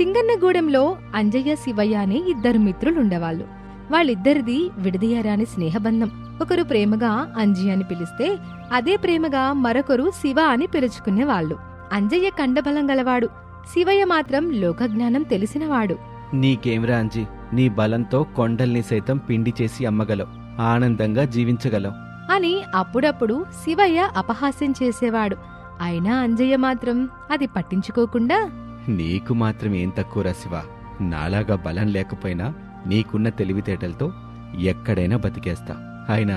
సింగన్నగూడెంలో అంజయ్య శివయ్య అనే ఇద్దరు మిత్రులుండేవాళ్ళు. వాళ్ళిద్దరిది విడదీయరాని స్నేహబంధం. ఒకరు ప్రేమగా అంజి అని పిలిస్తే అదే ప్రేమగా మరొకరు శివ అని పిలుచుకునేవాళ్ళు. అంజయ్య కండబలం గలవాడు. శివయ్య మాత్రం లోకజ్ఞానం తెలిసినవాడు. నీకేమిరా అంజి? నీ బలంతో కొండల్ని సైతం పిండి చేసి అమ్మగలవు. ఆనందంగా జీవించగలవు. అని అప్పుడప్పుడు శివయ్య అపహాస్యం చేసేవాడు. అయినా అంజయ్య మాత్రం అది పట్టించుకోకుండా నీకు మాత్రం ఏం తక్కువరా శివ. నాలాగా బలం లేకపోయినా నీకున్న తెలివితేటలతో ఎక్కడైనా బతికేస్తా. అయినా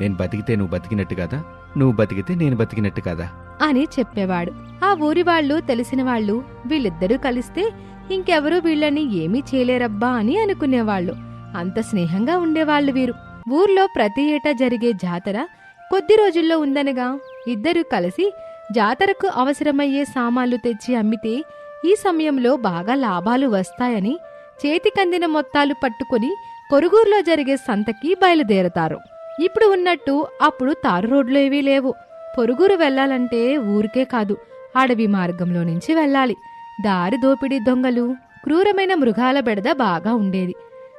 నేను బతికితే నువ్వు బతికినట్టు కదా? నువ్వు బతికితే నేను బతికినట్టు కదా? అని చెప్పేవాడు. ఆ ఊరి వాళ్ళు తెలిసిన వాళ్ళు వీళ్ళిద్దరూ కలిస్తే ఇంకెవరూ వీళ్ళని ఏమీ చేయలేరబ్బా అని అనుకునేవాళ్ళు. అంత స్నేహంగా ఉండేవాళ్ళు వీరు. ఊర్లో ప్రతి ఏటా జరిగే జాతర కొద్ది రోజుల్లో ఉందనగా ఇద్దరూ కలిసి జాతరకు అవసరమయ్యే సామాన్లు తెచ్చి అమ్మితే ఈ సమయంలో బాగా లాభాలు వస్తాయని చేతికందిన మొత్తాలు పట్టుకుని పొరుగుర్లో జరిగే సంతకి బయలుదేరతారు. ఇప్పుడు ఉన్నట్టు అప్పుడు తారు రోడ్లు ఏవీ లేవు. పొరుగురు వెళ్ళాలంటే ఊరికే కాదు అడవి మార్గంలో నుంచి వెళ్ళాలి. దారి దోపిడీ దొంగలు క్రూరమైన మృగాల బెడద బాగా ఉండేది.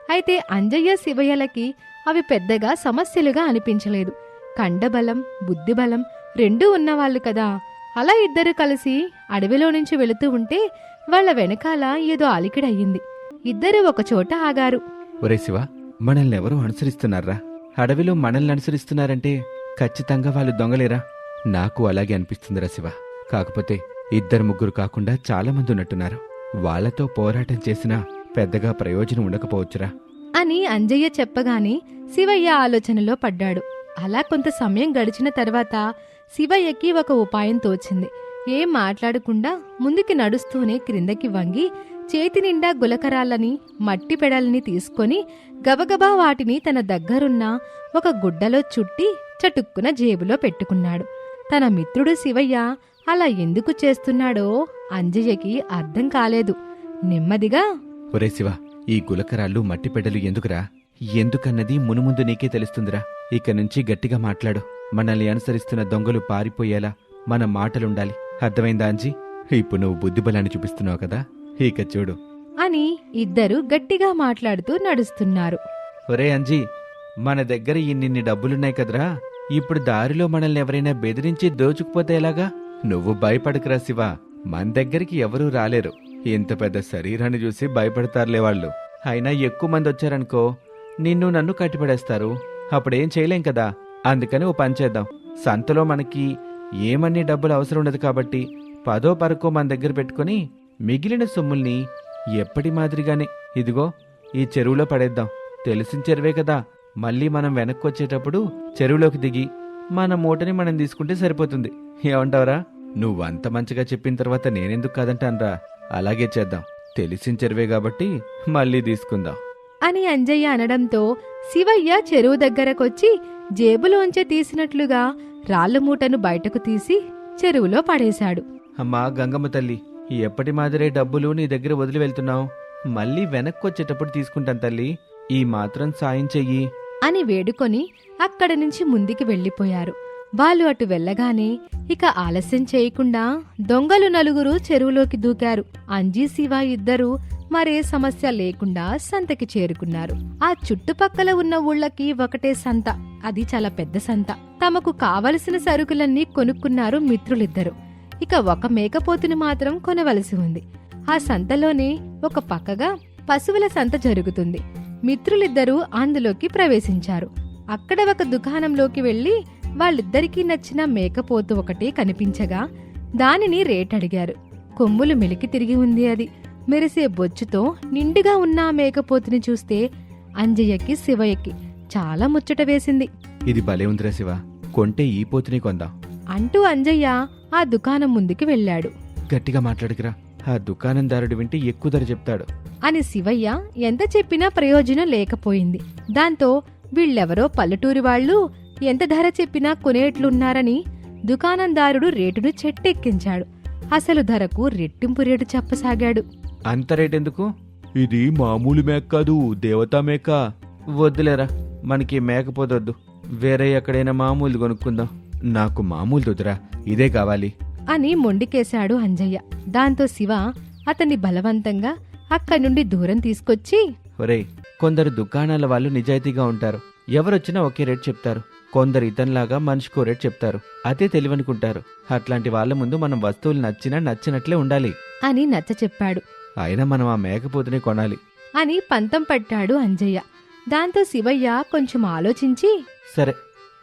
అయితే అంజయ్య శివయ్యలకి అవి పెద్దగా సమస్యలుగా అనిపించలేదు. కండబలం బుద్ధిబలం రెండూ ఉన్నవాళ్ళు కదా. అలా ఇద్దరు కలిసి అడవిలో నుంచి వెళుతూ ఉంటే వాళ్ళ వెనకాల ఏదో అలికిడయ్యింది. ఇద్దరు ఒకచోట ఆగారు. ఒరే శివ మనల్ని ఎవరో అనుసరిస్తున్నారా? అడవిలో మనల్ని అనుసరిస్తున్నారంటే ఖచ్చితంగా వాళ్ళు దొంగలేరా? నాకు అలాగే అనిపిస్తుందిరా శివ. కాకపోతే ఇద్దరు ముగ్గురు కాకుండా చాలా మంది ఉన్నట్టున్నారు. వాళ్ళతో పోరాటం చేసినా పెద్దగా ప్రయోజనం ఉండకపోవచ్చురా. అని అంజయ్య చెప్పగానే శివయ్య ఆలోచనలో పడ్డాడు. అలా కొంత సమయం గడిచిన తర్వాత శివయ్యకి ఒక ఉపాయం తోచింది. ఏం మాట్లాడకుండా ముందుకి నడుస్తూనే క్రిందకి వంగి చేతి నిండా గులకరాలని మట్టి పెడల్ని తీసుకొని గబగబా వాటిని తన దగ్గరున్న ఒక గుడ్డలో చుట్టి చటుక్కున జేబులో పెట్టుకున్నాడు. తన మిత్రుడు శివయ్య అలా ఎందుకు చేస్తున్నాడో అంజయ్యకి అర్థం కాలేదు. నెమ్మదిగా ఒరే శివ ఈ గులకరాళ్ళు మట్టి పెడలు ఎందుకురా? ఎందుకన్నది మునుముందు నీకే తెలుస్తుందిరా. ఇక నుంచి గట్టిగా మాట్లాడు. మనల్ని అనుసరిస్తున్న దొంగలు పారిపోయేలా మన మాటలుండాలి. అర్థమైందా అంజీ? ఇప్పుడు నువ్వు బుద్ధిబలాన్ని చూపిస్తున్నావు కదా. ఇక చూడు. అని ఇద్దరు గట్టిగా మాట్లాడుతూ నడుస్తున్నారు. ఒరే అంజీ మన దగ్గర ఇన్నిన్ని డబ్బులున్నాయి కదరా. ఇప్పుడు దారిలో మనల్ని ఎవరైనా బెదిరించి దోచుకుపోతే ఎలాగా? నువ్వు భయపడకురా శివ. మన దగ్గరికి ఎవరూ రాలేరు. ఇంత పెద్ద శరీరాన్ని చూసి భయపడతారులే వాళ్ళు. అయినా ఎక్కువ మంది వచ్చారనుకో నిన్ను నన్ను కట్టిపడేస్తారు. అప్పుడేం చేయలేం కదా. అందుకని ఓ పని చేద్దాం. సంతలో మనకి ఏమన్ని డబ్బులు అవసరం ఉండదు కాబట్టి పదో పరకో మన దగ్గర పెట్టుకుని మిగిలిన సొమ్ముల్ని ఎప్పటి మాదిరిగానే ఇదిగో ఈ చెరువులో పడేద్దాం. తెలిసిన చెరువే కదా. మళ్ళీ మనం వెనక్కి వచ్చేటప్పుడు చెరువులోకి దిగి మన మూటని మనం తీసుకుంటే సరిపోతుంది. ఏమంటావరా? నువ్వంత మంచిగా చెప్పిన తర్వాత నేనెందుకు కాదంటానరా? అలాగే చేద్దాం. తెలిసిన చెరువే కాబట్టి మళ్ళీ తీసుకుందాం. అని అంజయ్య అనడంతో శివయ్య చెరువు దగ్గరకొచ్చి జేబులోంచే తీసినట్లుగా రాళ్ళ మూటను బయటకు తీసి చెరువులో పడేశాడు. అమ్మా గంగమ్మ తల్లి ఎప్పటి మాదిరే డబ్బులు నీ దగ్గర వదిలి వెళ్తున్నావు? మళ్ళీ వెనక్కి వచ్చేటప్పుడు తీసుకుంటాను తల్లి. ఈ మాత్రం సాయం చెయ్యి. అని వేడుకొని అక్కడ నుంచి ముందుకి వెళ్ళిపోయారు. వాళ్ళు అటు వెళ్ళగానే ఇక ఆలస్యం చేయకుండా దొంగలు నలుగురు చెరువులోకి దూకారు. అంజీ శివ ఇద్దరు మరే సమస్య లేకుండా సంతకి చేరుకున్నారు. ఆ చుట్టుపక్కల ఉన్న ఊళ్ళకి ఒకటే సంత. అది చాలా పెద్ద సంత. తమకు కావలసిన సరుకులన్నీ కొనుక్కున్నారు మిత్రులిద్దరు. ఇక ఒక మేకపోతుని మాత్రం కొనవలసి ఉంది. ఆ సంతలోనే ఒక పక్కగా పశువుల సంత జరుగుతుంది. మిత్రులిద్దరూ అందులోకి ప్రవేశించారు. అక్కడ ఒక దుకాణంలోకి వెళ్ళి వాళ్ళిద్దరికీ నచ్చిన మేకపోతు ఒకటి కనిపించగా దానిని రేట్ అడిగారు కొమ్ములు మెలికి తిరిగి ఉంది అది. మెరిసే బొచ్చుతో నిండుగా ఉన్న ఆ మేకపోతుని చూస్తే అంజయ్యకి శివయ్యకి చాలా ముచ్చట వేసింది. ఇది భలే ఉందిరా శివ. కొంటే ఈ పోతుని కొందాం. అంటూ అంజయ్య ఆ దుకాణం ముందుకి వెళ్ళాడు. గట్టిగా మాట్లాడుకురా. ఆ దుకాణందారుడు వింటే ఎక్కువ ధర చెప్తాడు. అని శివయ్య ఎంత చెప్పినా ప్రయోజనం లేకపోయింది. దాంతో వీళ్ళెవరో పల్లెటూరి వాళ్ళు ఎంత ధర చెప్పినా కొనేట్లున్నారని దుకాణందారుడు రేటును చెట్టెక్కించాడు. అసలు ధరకు రెట్టింపు రేటు చెప్పసాగాడు. అంత రేట్ ఎందుకు ఇది మామూలు మేక కాదు దేవతా మేక. వద్దులేరా మనకి మేకపోదొద్దు వేరే ఎక్కడైనా మామూలు కొనుక్కుందాం. నాకు మామూలు వద్దురా ఇదే కావాలి. అని మొండికేశాడు అంజయ్య. దాంతో శివ అతన్ని బలవంతంగా అక్కడి నుండి దూరం తీసుకొచ్చి ఒరేయ్ కొందరు దుకాణాల వాళ్ళు నిజాయితీగా ఉంటారు. ఎవరొచ్చినా ఒకే రేట్ చెప్తారు. కొందరు ఇతనిలాగా మనిషికో రేట్ చెప్తారు. అదే తెలివనుకుంటారు. అట్లాంటి వాళ్ళ ముందు మనం వస్తువులు నచ్చినా నచ్చినట్లే ఉండాలి. అని నచ్చ చెప్పాడు. అయినా మనం ఆ మేకపోతుని కొనాలి. అని పంతం పట్టాడు అంజయ్య. దాంతో శివయ్య కొంచెం ఆలోచించి సరే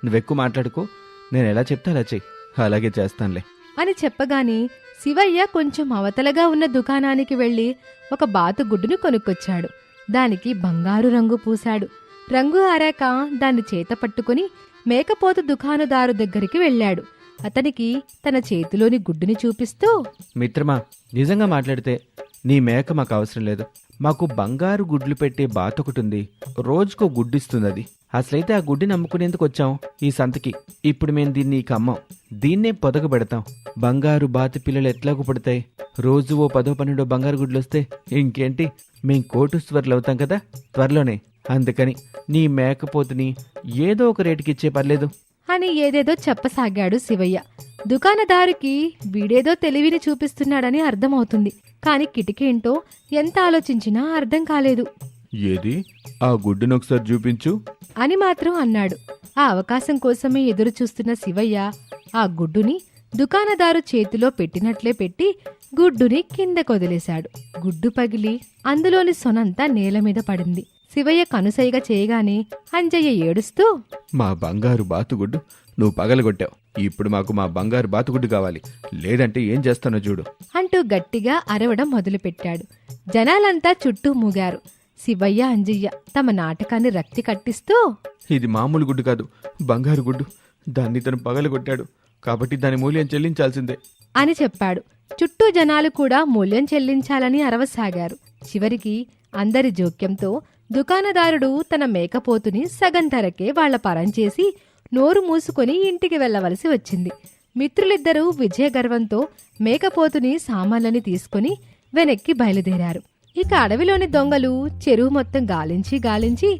నువ్వెక్కువ మాట్లాడుకో. నేను ఎలా చెప్తా అలా చెయ్యి అలాగే చేస్తానులే. అని చెప్పగానే శివయ్య కొంచెం అవతలగా ఉన్న దుకాణానికి వెళ్ళి ఒక బాతుగుడ్డును కొనుక్కొచ్చాడు. దానికి బంగారు రంగు పూశాడు. రంగు ఆరాక దాన్ని చేత పట్టుకుని మేకపోతు దుకాణదారు దగ్గరికి వెళ్ళాడు. అతనికి తన చేతిలోని గుడ్డుని చూపిస్తూ మిత్రమా నిజంగా మాట్లాడితే నీ మేక మాకు అవసరం లేదు. మాకు బంగారు గుడ్లు పెట్టే బాత్ ఒకటి ఉంది రోజుకో గుడ్డిస్తుంది అది అసలైతే ఆ గుడ్డిని అమ్ముకునేందుకు వచ్చాం ఈ సంతకి. ఇప్పుడు మేము దీన్ని నీకు అమ్మం. దీన్నే పొదగ పెడతాం. బంగారు బాతు పిల్లలు ఎట్లాగూ పడతాయి? రోజు ఓ పదో పన్నెండో బంగారు గుడ్లు వస్తే ఇంకేంటి? మేం కోటుస్వర్లు అవుతాం కదా? త్వరలోనే. అందుకని నీ మేకపోతుని ఏదో ఒక రేటుకి ఇచ్చే పర్లేదు. అని ఏదేదో చెప్పసాగాడు శివయ్య. దుకాణదారుకి వీడేదో తెలివిని చూపిస్తున్నాడని అర్థమవుతుంది. కాని కిటికేంటో ఎంత ఆలోచించినా అర్థం కాలేదు. ఏది? ఆ గుడ్డును ఒకసారి చూపించు. అని మాత్రం అన్నాడు. ఆ అవకాశం కోసమే ఎదురు చూస్తున్న శివయ్య ఆ గుడ్డుని దుకాణదారు చేతిలో పెట్టినట్లే పెట్టి గుడ్డుని కింద కొదిలేశాడు గుడ్డు పగిలి అందులోని సొనంతా నేల మీద పడింది. శివయ్య కనుసైగా చేయగానే అంజయ్య ఏడుస్తూ మా బంగారు బాతుగుడ్డు నువ్వు పగలగొట్టావు. ఇప్పుడు మాకు మా బంగారు బాతుగుడ్డు కావాలి. లేదంటే ఏం చేస్తానో చూడు. అంటూ గట్టిగా అరవడం మొదలుపెట్టాడు. జనాలంతా చుట్టూ మూగారు. శివయ్య అంజయ్య తమ నాటకాన్ని రక్తి కట్టిస్తూ ఇది మామూలు గుడ్డు కాదు. బంగారు గుడ్డు. దాన్ని తను పగలగొట్టాడు. కాబట్టి దాని మూల్యం చెల్లించాల్సిందే. అని చెప్పాడు. చుట్టూ జనాలు కూడా మూల్యం చెల్లించాలని అరవసాగారు. చివరికి అందరి జోక్యంతో దుకాణదారుడు తన మేకపోతుని సగం ధరకే వాళ్ళ పరం చేసి నోరు మూసుకొని ఇంటికి వెళ్ళవలసి వచ్చింది. మిత్రులిద్దరూ విజయగర్వంతో మేకపోతుని సామాన్లని తీసుకుని వెనక్కి బయలుదేరారు. ఇక అడవిలోని దొంగలు చెరువు మొత్తం గాలించి గాలించి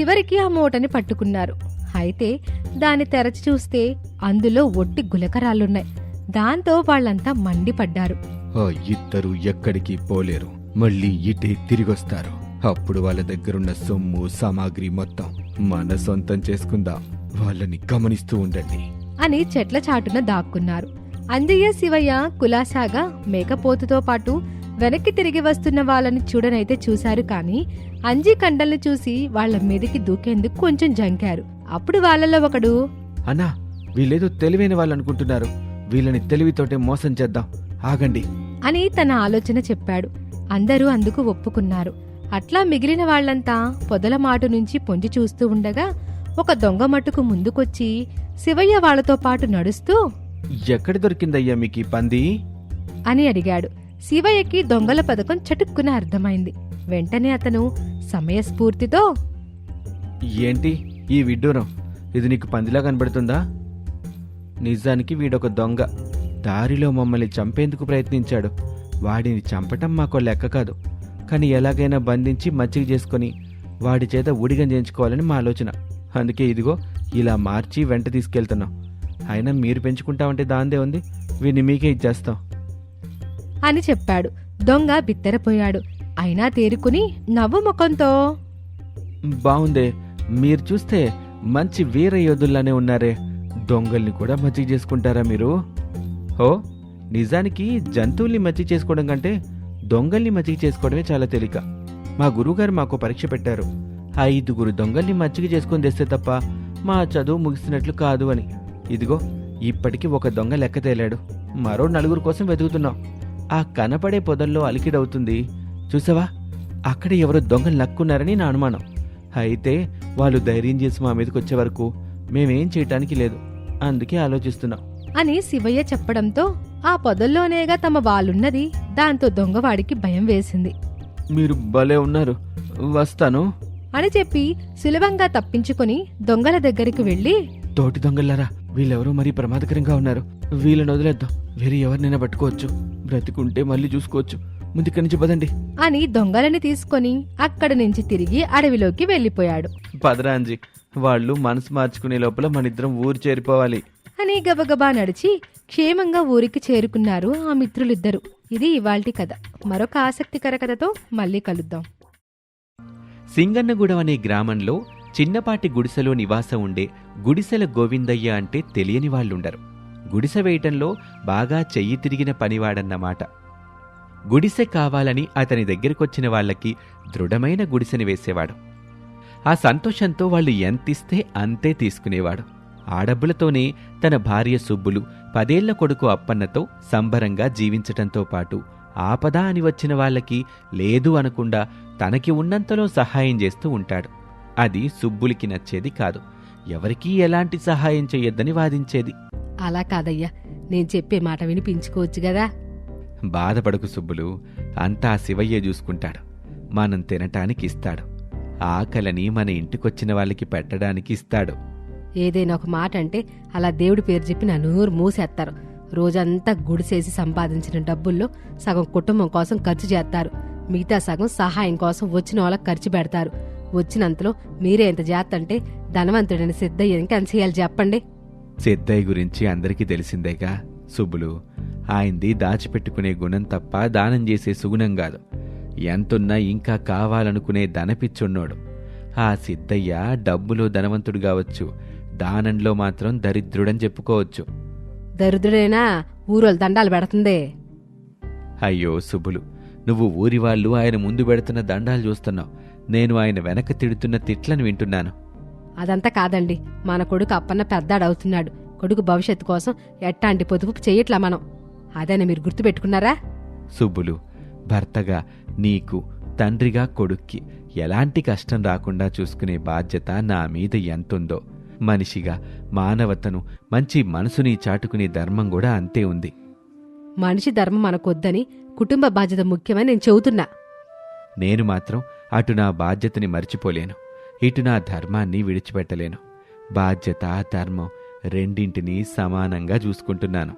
చివరికి ఆ మూటని పట్టుకున్నారు. అయితే దాన్ని తెరచి చూస్తే అందులో ఒట్టి గులకరాలున్నాయి దాంతో వాళ్ళంతా మండిపడ్డారు. ఇద్దరు ఎక్కడికి పోలేరు. మళ్ళీ ఇటే తిరిగొస్తారు. అప్పుడు వాళ్ళ దగ్గరున్న సొమ్ము సామాగ్రి మొత్తం మన సొంతం చేసుకుందాం. వాళ్ళని గమనిస్తూ ఉండండి. అని చెట్ల చాటున దాక్కున్నారు. అంజయ్య శివయ్య కులాసాగా మేకపోతుతో పాటు వెనక్కి తిరిగి వస్తున్న వాళ్ళని చూడనైతే చూశారు కానీ అంజీ కండల్ని చూసి వాళ్ళ మీదకి దూకేందుకు కొంచెం జంకారు. అప్పుడు వాళ్ళలో ఒకడు అన్నా వీళ్ళేదో తెలివైన వాళ్ళు అనుకుంటున్నారు వీళ్ళని తెలివితోటే మోసం చేద్దాం. ఆగండి. అని తన ఆలోచన చెప్పాడు. అందరూ అందుకు ఒప్పుకున్నారు. అట్లా మిగిలిన వాళ్ళంతా పొదల మాటు నుంచి పొంచి చూస్తూ ఉండగా ఒక దొంగ మట్టుకు ముందుకొచ్చి శివయ్య వాళ్ళతో పాటు నడుస్తూ ఎక్కడ దొరికిందయ్యా మీకు పంది? అని అడిగాడు. శివయ్యకి దొంగల పథకం చటుక్కున అర్థమైంది. వెంటనే అతను సమయస్ఫూర్తితో ఏంటి ఈ విడ్డూరం? ఇది నీకు పందిలా కనబడుతుందా? నిజానికి వీడొక దొంగ. దారిలో మమ్మల్ని చంపేందుకు ప్రయత్నించాడు. వాడిని చంపటం మాకో లెక్క కాదు. కానీ ఎలాగైనా బంధించి మచ్చిక చేసుకొని వాడి చేత ఊడిగం చేయించుకోవాలని మా ఆలోచన. అందుకే ఇదిగో ఇలా మార్చి వెంట తీసుకెళ్తున్నాం. అయినా మీరు పెంచుకుంటామంటే దాందే ఉంది. వీడిని మీకే ఇచ్చేస్తాం. అని చెప్పాడు. దొంగ బిత్తరపోయాడు. అయినా తేరుకుని నవ్వు ముఖంతో బాగుందే మీరు చూస్తే మంచి వీర యోధుల్లానే ఉన్నారే. దొంగల్ని కూడా మచ్చిక చేసుకుంటారా మీరు? ఓ నిజానికి జంతువుల్ని మచ్చిక చేసుకోవడం కంటే దొంగల్ని మజ్జిగ చేసుకోవడమే చాలా తేలిక. మా గురువుగారు మాకు పరీక్ష పెట్టారు. ఐదుగురు దొంగల్ని మజ్జిగ చేసుకొని తెస్తే తప్ప మా చదువు ముగిసినట్లు కాదు అని. ఇదిగో ఇప్పటికి ఒక దొంగ లెక్క తేలాడు. మరో నలుగురు కోసం వెతుకుతున్నాం. ఆ కనపడే పొదల్లో అలికిడవుతుంది. చూసావా? అక్కడ ఎవరో దొంగలు నక్కున్నారని నా అనుమానం. అయితే వాళ్ళు ధైర్యం చేసి మా మీదకి వచ్చే వరకు మేమేం చేయటానికి లేదు. అందుకే ఆలోచిస్తున్నాం. అని శివయ్య చెప్పడంతో ఆ పొదల్లోనేగా తమ వాళ్ళున్నది దాంతో దొంగవాడికి భయం వేసింది. మీరు భలే ఉన్నారు. వస్తాను. అని చెప్పి సులభంగా తప్పించుకొని దొంగల దగ్గరికి వెళ్ళి తోటి దొంగలారా వీళ్ళెవరో మరీ ప్రమాదకరంగా ఉన్నారు. వీళ్ళని వదిలేద్దాం. వేరే ఎవరినైనా పట్టుకోవచ్చు. బ్రతికుంటే మళ్ళీ చూసుకోవచ్చు. ముందుక్కడి నుంచి పదండి. అని దొంగలని తీసుకొని అక్కడి నుంచి తిరిగి అడవిలోకి వెళ్ళిపోయాడు పదరాంజీ వాళ్ళు మనసు మార్చుకునే లోపల మనిద్దరం ఊరు చేరిపోవాలి. అని గబగబా నడిచి క్షేమంగా ఊరికి చేరుకున్నారు ఆ మిత్రులిద్దరూ. ఇది ఇవాల్టి కథ. మరొక ఆసక్తికర కథతో మళ్ళీ కలుద్దాం. సింగన్నగూడెం అనే గ్రామంలో చిన్నపాటి గుడిసెలో నివాసం ఉండే గుడిసెల గోవిందయ్య అంటే తెలియని వాళ్ళుండరు. గుడిసె వేయటంలో బాగా చెయ్యి తిరిగిన పనివాడన్నమాట. గుడిసె కావాలని అతని దగ్గరకొచ్చిన వాళ్ళకి దృఢమైన గుడిసెని వేసేవాడు. ఆ సంతోషంతో వాళ్ళు ఎంతిస్తే అంతే తీసుకునేవాడు. ఆ డబ్బులతోనే తన భార్య సుబ్బులు పదేళ్ళ కొడుకు అప్పన్నతో సంబరంగా జీవించటంతో పాటు ఆపద అని వచ్చిన వాళ్ళకి లేదు అనకుండా తనకి ఉన్నంతలో సహాయం చేస్తూ ఉంటాడు. అది సుబ్బులికి నచ్చేది కాదు. ఎవరికీ ఎలాంటి సహాయం చెయ్యొద్దని వాదించేది. అలా కాదయ్యా. నేను చెప్పే మాట వినిపించుకోవచ్చు కదా బాధపడకు సుబ్బులు. అంతా శివయ్య చూసుకుంటాడు. మనం తినటానికి ఇస్తాడు. ఆకలని మన ఇంటికొచ్చిన వాళ్ళకి పెట్టడానికి ఇస్తాడు. ఏదైనా ఒక మాట అంటే అలా దేవుడి పేరు చెప్పి నా నూరు మూసేస్తారు. రోజంతా గుడిసేసి సంపాదించిన డబ్బుల్లో సగం కుటుంబం కోసం ఖర్చు చేస్తారు. మిగతా సగం సహాయం కోసం వచ్చిన వాళ్ళకి ఖర్చు పెడతారు. వచ్చినంతలో మీరే ఎంత చేస్తంటే ధనవంతుడైన సిద్ధయ్య ఇంకా చేయాలి చెప్పండి. సిద్ధయ్య గురించి అందరికీ తెలిసిందేగా సుబ్బులు. ఆయనది దాచిపెట్టుకునే గుణం తప్ప దానం చేసే సుగుణం కాదు. ఎంతున్నా ఇంకా కావాలనుకునే ధనపిచ్చున్నోడు ఆ సిద్ధయ్య డబ్బులో ధనవంతుడు కావచ్చు దానంలో మాత్రం దరిద్రుడని చెప్పుకోవచ్చు. దరిద్రుడైనా ఊరోళ్ళు దండాలు పెడుతుందే? అయ్యో సుబ్బులు నువ్వు ఊరి వాళ్ళు ఆయన ముందు పెడుతున్న దండాలు చూస్తున్నావు. నేను ఆయన వెనక తిడుతున్న తిట్లను వింటున్నాను. అదంతా కాదండి. మన కొడుకు అప్పన్న పెద్దాడవుతున్నాడు. కొడుకు భవిష్యత్తు కోసం ఎట్టాంటి పొదుపు చెయ్యట్లా మనం? అదేనా మీరు గుర్తుపెట్టుకున్నారా? సుబ్బులు భర్తగా నీకు తండ్రిగా కొడుక్కి ఎలాంటి కష్టం రాకుండా చూసుకునే బాధ్యత నా మీద ఎంతుందో? మనిషిగా మానవతను మంచి మనసుని చాటుకునే ధర్మం కూడా అంతే ఉంది. మనిషి ధర్మం మనకొద్దని కుటుంబ బాధ్యత ముఖ్యమని నేను చెబుతున్నా. నేను మాత్రం అటు నా బాధ్యతని మర్చిపోలేను ఇటు నా ధర్మాన్ని విడిచిపెట్టలేను. బాధ్యత ధర్మం రెండింటినీ సమానంగా చూసుకుంటున్నాను.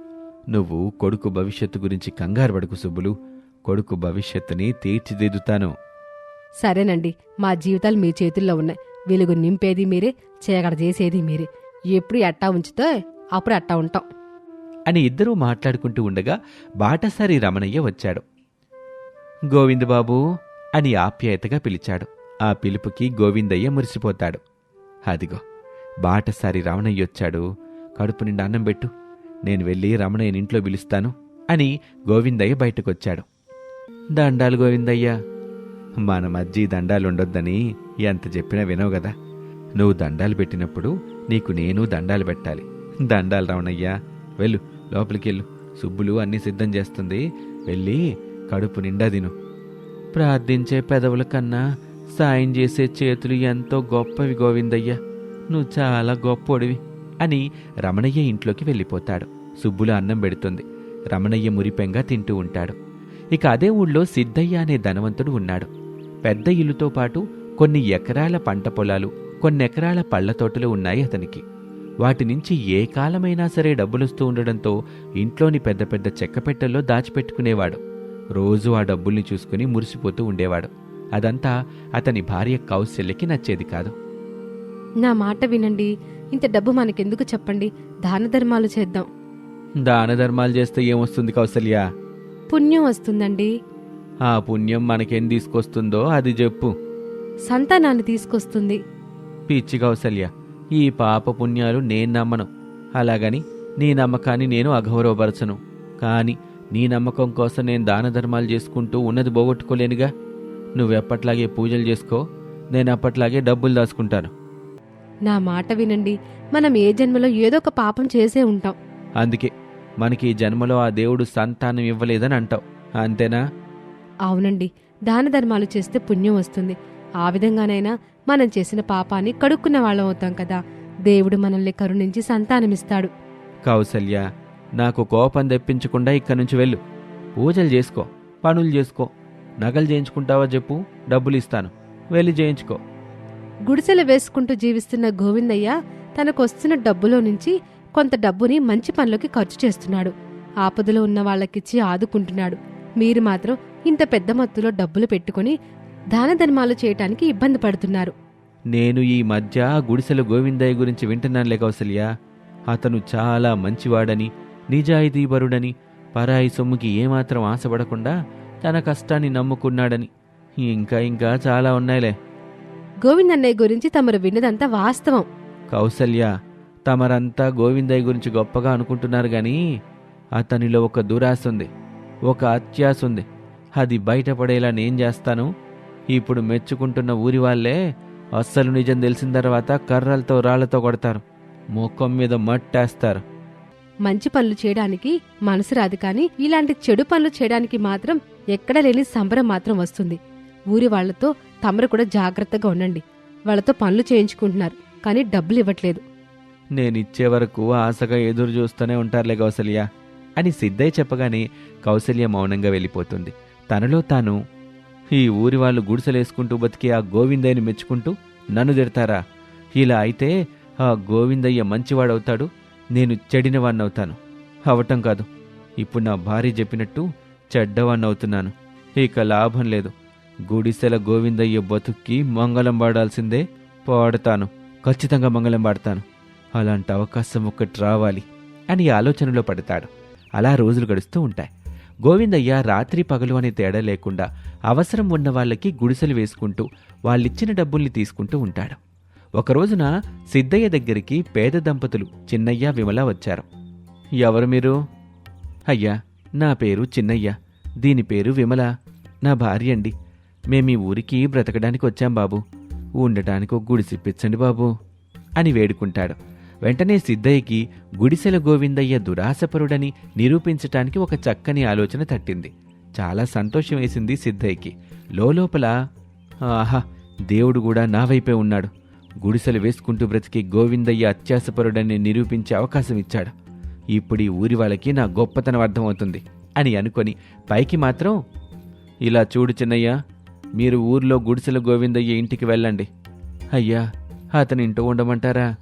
నువ్వు కొడుకు భవిష్యత్తు గురించి కంగారు పడుకు సుబ్బులు కొడుకు భవిష్యత్తుని తీర్చిదిద్దుతాను. సరేనండి మా జీవితాలు మీ చేతుల్లో ఉన్నాయి. వెలుగు నింపేది మీరే చీకట చేసేది మీరే. ఎప్పుడు ఎట్టా ఉంచితే అప్పుడు అట్టా ఉంటాం. అని ఇద్దరూ మాట్లాడుకుంటూ ఉండగా బాటసారి రమణయ్య వచ్చాడు. గోవిందబాబు అని ఆప్యాయతగా పిలిచాడు. ఆ పిలుపుకి గోవిందయ్య మురిసిపోతాడు. అదిగో బాటసారి రమణయ్య వచ్చాడు. కడుపు నిండా అన్నం పెట్టు. నేను వెళ్ళి రమణయ్యని ఇంట్లో పిలుస్తాను అని గోవిందయ్య బయటకొచ్చాడు. దండాలు గోవిందయ్య. మన మధ్య దండాలుండొద్దని దండాలు ఉండొద్దని ఎంత చెప్పినా వినవు కదా. నువ్వు దండాలు పెట్టినప్పుడు నీకు నేను దండాలు పెట్టాలి. దండాలు రమణయ్య వెళ్ళు లోపలికెళ్ళు. సుబ్బులు అన్నీ సిద్ధం చేస్తుంది. వెళ్ళి కడుపు నిండా తిను. ప్రార్థించే పెదవుల కన్నా సాయం చేసే చేతులు ఎంతో గొప్పవి గోవిందయ్య. నువ్వు చాలా గొప్పోడివి అని రమణయ్య ఇంట్లోకి వెళ్ళిపోతాడు. సుబ్బులు అన్నం పెడుతుంది. రమణయ్య మురిపెంగా తింటూ ఉంటాడు. ఇక అదే ఊళ్ళో సిద్ధయ్య అనే ధనవంతుడు ఉన్నాడు. పెద్ద ఇల్లుతో పాటు కొన్ని ఎకరాల పంట పొలాలు కొన్ని ఎకరాల పళ్ళ తోటలు ఉన్నాయి అతనికి. వాటి నుంచి ఏ కాలమైనా సరే డబ్బులొస్తూ ఉండడంతో ఇంట్లోని పెద్ద పెద్ద చెక్క పెట్టెల్లో దాచిపెట్టుకునేవాడు. రోజు ఆ డబ్బుల్ని చూసుకుని మురిసిపోతూ ఉండేవాడు. అదంతా అతని భార్య కౌశల్యకి నచ్చేది కాదు. నా మాట వినండి. ఇంత డబ్బు మనకెందుకు చెప్పండి? దాన ధర్మాలు చేద్దాం. దాన ధర్మాలు చేస్తే ఏమొస్తుంది కౌసల్య పుణ్యం వస్తుందండి. ఆ పుణ్యం మనకేం తీసుకొస్తుందో అది చెప్పు. సంతానాన్ని తీసుకొస్తుంది. పిచ్చి కౌసల్య ఈ పాప పుణ్యాలు నేను నమ్మను. అలాగని నీ నమ్మకాన్ని నేను అగౌరవపరచను కాని నీ నమ్మకం కోసం నేను దాన ధర్మాలు చేసుకుంటూ ఉన్నది పోగొట్టుకోలేనుగా. నువ్వెప్పట్లాగే పూజలు చేసుకో నేను అప్పట్లాగే డబ్బులు దాచుకుంటాను. నా మాట వినండి మనం ఏ జన్మలో ఏదో ఒక పాపం చేసే ఉంటాం. అందుకే మనకి ఈ జన్మలో ఆ దేవుడు సంతానం ఇవ్వలేదని అంటావు. అంతేనా? అవునండి దాన ధర్మాలు చేస్తే పుణ్యం వస్తుంది. ఆ విధంగానైనా మనం చేసిన పాపాన్ని కడుక్కున్న వాళ్ళం అవుతాం కదా. దేవుడు మనల్ని కరుణించి సంతానమిస్తాడు. కౌసల్య నాకు కోపం తెప్పించకుండా ఇక్కడి నుంచి వెళ్ళు. పూజలు చేసుకో పనులు చేసుకో. నగలు చేయించుకుంటావా చెప్పు డబ్బులు ఇస్తాను వెళ్ళి చేయించుకో. గుడిసెలు వేసుకుంటూ జీవిస్తున్న గోవిందయ్య తనకొస్తున్న డబ్బులో నుంచి కొంత డబ్బుని మంచి పనులకి ఖర్చు చేస్తున్నాడు. ఆపదలో ఉన్న వాళ్ళకిచ్చి ఆదుకుంటున్నాడు. మీరు మాత్రం ఇంత పెద్ద మొత్తంలో డబ్బులు పెట్టుకుని దాన ధర్మాలు చేయటానికి ఇబ్బంది పడుతున్నారు. నేను ఈ మధ్య గుడిసెల గోవిందయ్య గురించి వింటున్నానులే కౌసల్య అతను చాలా మంచివాడని నిజాయితీపరుడని పరాయి సొమ్ముకి ఏమాత్రం ఆశపడకుండా తన కష్టాన్ని నమ్ముకున్నాడని. ఇంకా ఇంకా చాలా ఉన్నాయిలే. గోవిందన్నయ్య గురించి తమరు విన్నదంతా వాస్తవం. కౌసల్య తమరంతా గోవిందయ్య గురించి గొప్పగా అనుకుంటున్నారు గాని అతనిలో ఒక దురాశ ఉంది ఒక అత్యాశ ఉంది. అది బయటపడేలా నేను చేస్తాను ఇప్పుడు మెచ్చుకుంటున్న ఊరి వాళ్ళే అస్సలు నిజం తెలిసిన తర్వాత కర్రలతో రాళ్ళతో కొడతారు. ముఖం మీద మట్టేస్తారు. మంచి పనులు చేయడానికి మనసు రాదు కానీ ఇలాంటి చెడు పనులు చేయడానికి మాత్రం ఎక్కడ లేని సంబరం మాత్రం వస్తుంది. ఊరి వాళ్ళతో తమరు కూడా జాగ్రత్తగా ఉండండి. వాళ్ళతో పనులు చేయించుకుంటున్నారు కానీ డబ్బులు ఇవ్వట్లేదు. నేనిచ్చే వరకు ఆశగా ఎదురు చూస్తూనే ఉంటారులే కౌసల్య అని సిద్ధయ్య చెప్పగానే కౌసల్య మౌనంగా వెళ్ళిపోతుంది. తనలో తాను ఈ ఊరి వాళ్ళు గుడిసెలేసుకుంటూ బతికి ఆ గోవిందయ్యని మెచ్చుకుంటూ నన్ను తిడతారా? ఇలా అయితే ఆ గోవిందయ్య మంచివాడవుతాడు నేను చెడినవాణ్ణవుతాను. అవటం కాదు ఇప్పుడు నా భార్య చెప్పినట్టు చెడ్డవాణ్ణవుతున్నాను. ఇక లాభం లేదు. గుడిసెల గోవిందయ్య బతుక్కి మంగళం పాడాల్సిందే పాడతాను. ఖచ్చితంగా మంగళం పాడతాను. అలాంటి అవకాశం ఒక్కటి రావాలి అని ఆలోచనలో పడతాడు. అలా రోజులు గడుస్తూ ఉంటాయి. గోవిందయ్య రాత్రి పగలు అనే తేడా లేకుండా అవసరం ఉన్న వాళ్ళకి గుడిసెలు వేసుకుంటూ వాళ్ళిచ్చిన డబ్బుల్ని తీసుకుంటూ ఉంటాడు. ఒక రోజున సిద్ధయ్య దగ్గరికి పేద దంపతులు చిన్నయ్య విమల వచ్చారు. ఎవరు మీరు? అయ్యా నా పేరు చిన్నయ్య. దీని పేరు విమల. నా భార్య అండి. మేమీ ఊరికి బ్రతకడానికి వచ్చాం బాబు. ఉండటానికి ఒక గుడిసిప్పించండి బాబు అని వేడుకుంటాడు. వెంటనే సిద్ధయ్యకి గుడిసెల గోవిందయ్య దురాశపరుడని నిరూపించటానికి ఒక చక్కని ఆలోచన తట్టింది. చాలా సంతోషం వేసింది సిద్ధయ్యకి. లోపల ఆహా దేవుడు కూడా నా వైపే ఉన్నాడు. గుడిసెలు వేసుకుంటూ బ్రతికి గోవిందయ్య అత్యాసపరుడని నిరూపించే అవకాశం ఇచ్చాడు. ఇప్పుడు ఈ ఊరి వాళ్ళకి నా గొప్పతనం అర్థమవుతుంది అని అనుకొని పైకి మాత్రం ఇలా చూడు చిన్నయ్య మీరు ఊర్లో గుడిసెల గోవిందయ్య ఇంటికి వెళ్ళండి. అయ్యా అతని ఇంటో ఉండమంటారా?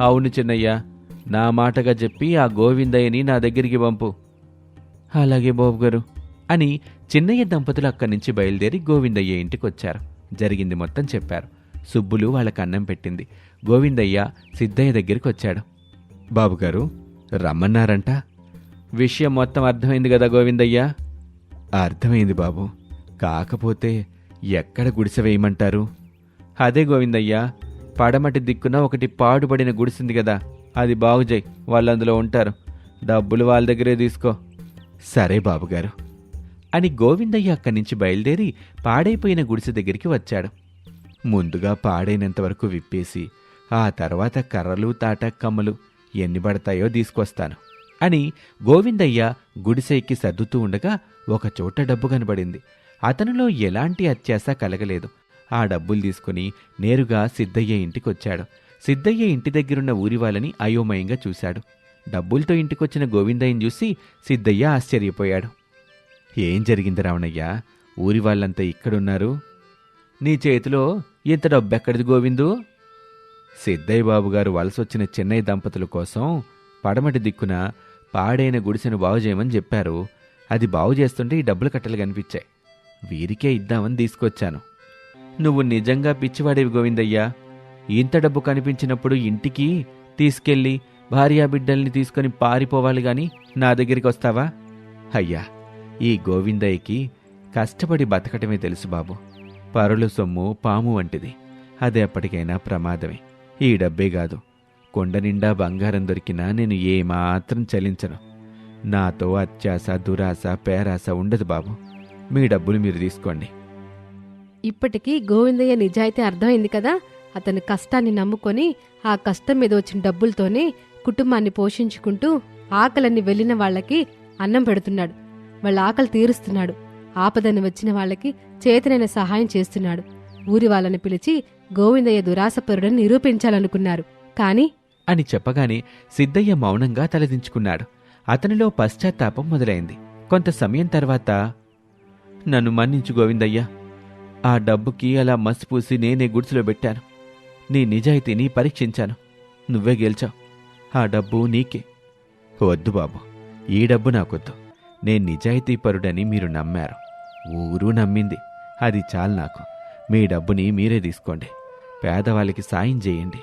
అవును చిన్నయ్య నా మాటగా చెప్పి ఆ గోవిందయ్యని నా దగ్గరికి పంపు. అలాగే బాబు గారు అని చిన్నయ్య దంపతులు అక్కడి నుంచి బయలుదేరి గోవిందయ్య ఇంటికి వచ్చారు. జరిగింది మొత్తం చెప్పారు. సుబ్బులు వాళ్ళకి అన్నం పెట్టింది. గోవిందయ్య సిద్ధయ్య దగ్గరికి వచ్చాడు. బాబుగారు రమ్మన్నారంట? విషయం మొత్తం అర్థమైంది కదా గోవిందయ్య? అర్థమైంది బాబు. కాకపోతే ఎక్కడ గుడిసె వేయమంటారు? అదే గోవిందయ్య పడమటి దిక్కున ఒకటి పాడుపడిన గుడిసింది కదా. అది బాగుజాయి వాళ్ళు అందులో ఉంటారు. డబ్బులు వాళ్ళ దగ్గరే తీసుకో. సరే బాబుగారు. అని గోవిందయ్య అక్కడి నుంచి బయలుదేరి పాడైపోయిన గుడిసె దగ్గరికి వచ్చాడు. ముందుగా పాడైనంతవరకు విప్పేసి ఆ తర్వాత కర్రలు తాట కమ్మలు ఎన్ని పడతాయో తీసుకొస్తాను అని గోవిందయ్య గుడిసె ఎక్కి సర్దుతూ ఉండగా ఒక చోట డబ్బు కనబడింది. అతనిలో ఎలాంటి అత్యాస కలగలేదు. ఆ డబ్బులు తీసుకుని నేరుగా సిద్ధయ్య ఇంటికొచ్చాడు. సిద్ధయ్య ఇంటి దగ్గరున్న ఊరి వాళ్ళని అయోమయంగా చూశాడు. డబ్బులతో ఇంటికొచ్చిన గోవిందయ్యని చూసి సిద్ధయ్య ఆశ్చర్యపోయాడు. ఏం జరిగింది రావణయ్య? ఊరి వాళ్ళంతా ఇక్కడున్నారు. నీ చేతిలో ఇంత డబ్బెక్కడిది గోవిందు? సిద్ధయ్య బాబుగారు వలసొచ్చిన చెన్నై దంపతుల కోసం పడమటి దిక్కున పాడైన గుడిసెను బాగు చేయమని చెప్పారు. అది బాగు చేస్తుంటే ఈ డబ్బులు కట్టలు కనిపించాయి. వీరికే ఇద్దామని తీసుకొచ్చాను. నువ్వు నిజంగా పిచ్చివాడేవి గోవిందయ్యా. ఇంత డబ్బు కనిపించినప్పుడు ఇంటికి తీసుకెళ్ళి భార్యా బిడ్డల్ని తీసుకొని పారిపోవాలి గాని నా దగ్గరికి వస్తావా? అయ్యా ఈ గోవిందయ్యకి కష్టపడి బతకటమే తెలుసు బాబు. పరుల సొమ్ము పాము వంటిది. అది ఎప్పటికైనా ప్రమాదమే. ఈ డబ్బే కాదు. కొండ నిండా బంగారం దొరికినా నేను ఏమాత్రం చలించను. నాతో అత్యాస దురాశ పేరాశ ఉండదు బాబు. మీ డబ్బులు మీరు తీసుకోండి. ఇప్పటికీ గోవిందయ్య నిజాయితీ అర్థమైంది కదా? అతని కష్టాన్ని నమ్ముకొని ఆ కష్టం మీద వచ్చిన డబ్బులతోనే కుటుంబాన్ని పోషించుకుంటూ ఆకలని వెళ్ళిన వాళ్ళకి అన్నం పెడుతున్నాడు. వాళ్ళ ఆకలి తీరుస్తున్నాడు. ఆపదని వచ్చిన వాళ్ళకి చేతనైన సహాయం చేస్తున్నాడు. ఊరి వాళ్ళని పిలిచి గోవిందయ్య దురాసపరుడని నిరూపించాలనుకున్నారు. కాని అని చెప్పగానే సిద్ధయ్య మౌనంగా తలదించుకున్నాడు. అతనిలో పశ్చాత్తాపం మొదలైంది. కొంత సమయం తర్వాత నన్ను మన్నించు గోవిందయ్య. ఆ డబ్బుకి అలా మసిపూసి నేనే గుడిసెలో పెట్టాను. నీ నిజాయితీని పరీక్షించాను. నువ్వే గెలిచావు. ఆ డబ్బు నీకే. వద్దు బాబు. ఈ డబ్బు నాకొద్దు. నేను నిజాయితీ పరుడని మీరు నమ్మారు. ఊరు నమ్మింది. అది చాలు నాకు. మీ డబ్బుని మీరే తీసుకోండి. పేదవాళ్ళకి సాయం చేయండి.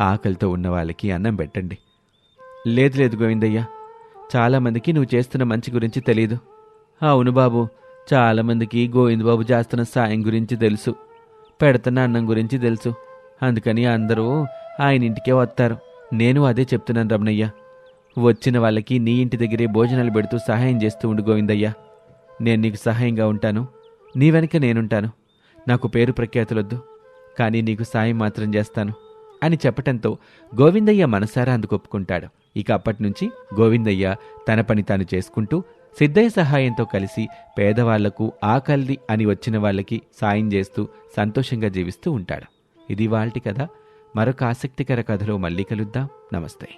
ఆకలితో ఉన్న వాళ్ళకి అన్నం పెట్టండి. లేదు లేదు గోవిందయ్య. చాలామందికి నువ్వు చేస్తున్న మంచి గురించి తెలీదు. అవును బాబు. చాలామందికి గోవిందబాబు చేస్తున్న సాయం గురించి తెలుసు. పెడుతున్న అన్నం గురించి తెలుసు. అందుకని అందరూ ఆయన ఇంటికే వస్తారు. నేను అదే చెప్తున్నాను రమణయ్య. వచ్చిన వాళ్ళకి నీ ఇంటి దగ్గరే భోజనాలు పెడుతూ సహాయం చేస్తూ ఉండు గోవిందయ్య. నేను నీకు సహాయంగా ఉంటాను. నీ వెనక నేనుంటాను. నాకు పేరు ప్రఖ్యాతులొద్దు. కానీ నీకు సాయం మాత్రం చేస్తాను అని చెప్పటంతో గోవిందయ్య మనసారా అందుకొప్పుకుంటాడు ఇక అప్పటి నుంచి గోవిందయ్య తన పని తాను చేసుకుంటూ సిద్ధయ్య సహాయంతో కలిసి పేదవాళ్ళకు ఆకలిది అని వచ్చిన వాళ్ళకి సాయం చేస్తూ సంతోషంగా జీవిస్తూ ఉంటాడు. ఇది వాళ్ళటి కథ. మరొక ఆసక్తికర కథలో మళ్ళీ కలుద్దాం. నమస్తే.